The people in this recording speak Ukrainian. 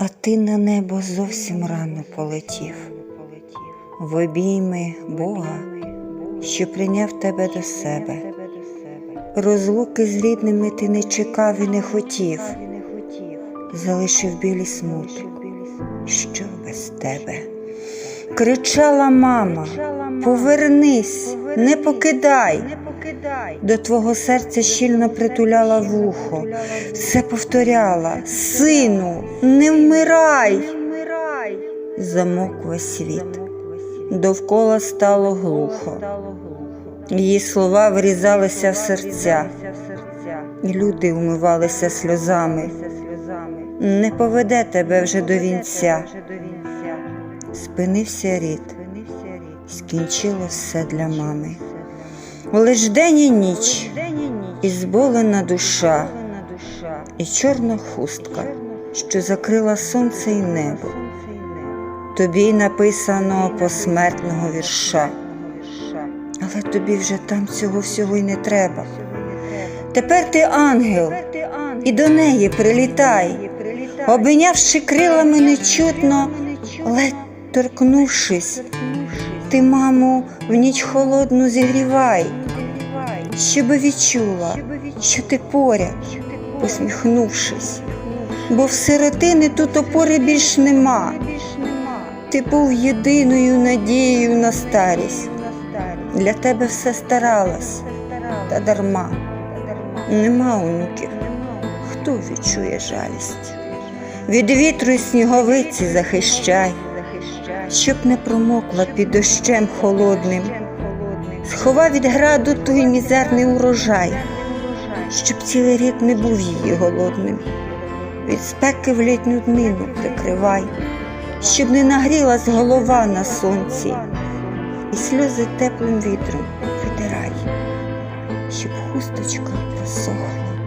А ти на небо зовсім рано полетів, в обійми Бога, що прийняв тебе до себе. Розлуки з рідними ти не чекав і не хотів, залишив білі смут, що без тебе. Кричала мама, повернись, не покидай. До твого серця щільно притуляла вухо, все повторяла Сину, не вмирай. Замок весь світ, довкола стало глухо. Її слова врізалися в серця, і люди умивалися сльозами. Не поведе тебе вже до вінця. Спинився рід, скінчило все для мами. Лиш день і ніч, і зболена душа, і чорна хустка, що закрила сонце і небо. Тобі написано посмертного вірша, але тобі вже там цього всього й не треба. Тепер ти ангел, і до неї прилітай, обійнявши крилами нечутно, ледь торкнувшись, ти, маму, в ніч холодну зігрівай, щоби відчула, що ти поряд, посміхнувшись, бо в сиротини тут опори більш нема. Ти був єдиною надією на старість. Для тебе все старалась, та дарма. Нема онуків, хто відчує жалість. Від вітру й сніговиці захищай, щоб не промокла під дощем холодним. Сховай від граду той мізерний урожай, щоб цілий рік не був її голодним. Від спеки в літню днину прикривай, щоб не нагрілась голова на сонці, і сльози теплим вітром витирай, щоб хусточка просохла.